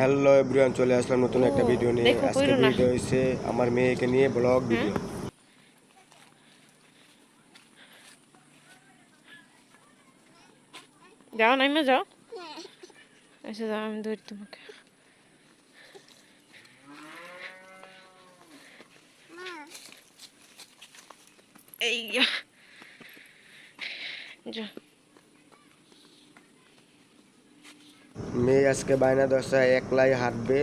Hello everyone চলে আসলাম নতুন একটা ভিডিও নিয়ে। আজকে ভিডিও হইছে আমার মেয়েকে নিয়ে ব্লগ ভিডিও যাও নাইমে যাও। এসে যাও আমি ধরি তোমাকে। এই যা। মেয়ে আজকে বায়না দশা একলাই হাঁটবে,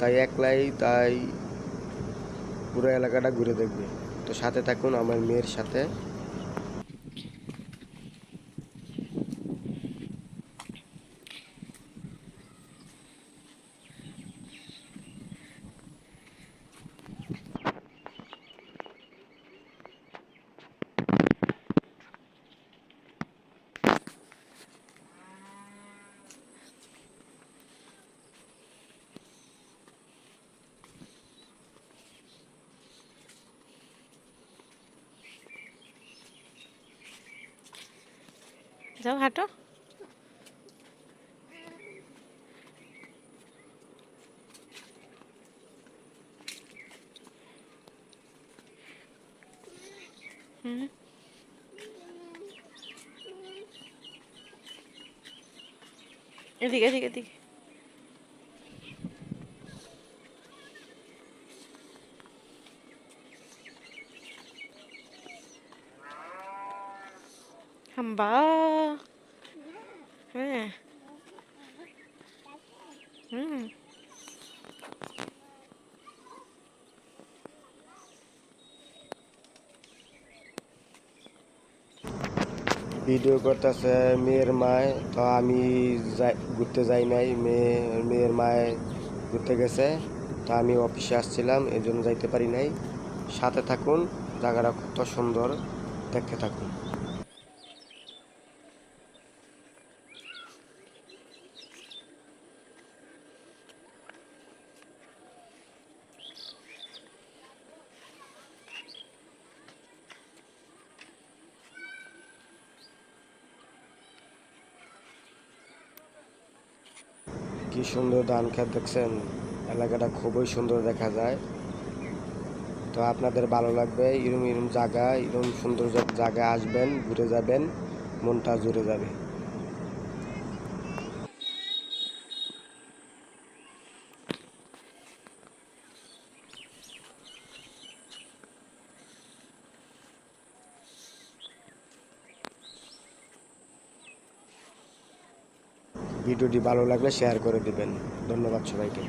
তাই একলাই তাই পুরো এলাকাটা ঘুরে দেখবে। তো সাথে থাকুন আমার মেয়ের সাথে। যাও হাঁটো। হুম। এদিকে এদিকে এদিকে। হাম্বা। ভিডিও করতেছে মেয়ের মায়, তো আমি যাই, ঘুরতে যাই নাই, মেয়ে, মেয়ের মায় ঘুরতে গেছে, তো আমি অফিসে আসছিলাম, এই জন্য যাইতে পারি নাই। সাথে থাকুন, জায়গাটা কত সুন্দর, দেখতে থাকুন। কি সুন্দর ধান খেত দেখছেন? এলাকাটা খুবই সুন্দর দেখা যায়। তো আপনাদের ভালো লাগবে, এরম এরম জায়গা, এরম সুন্দর জায়গায় আসবেন, ঘুরে যাবেন, মনটা জুড়ে যাবে। ভিডিওটি ভালো লাগলে শেয়ার করে দেবেন। ধন্যবাদ সবাইকে।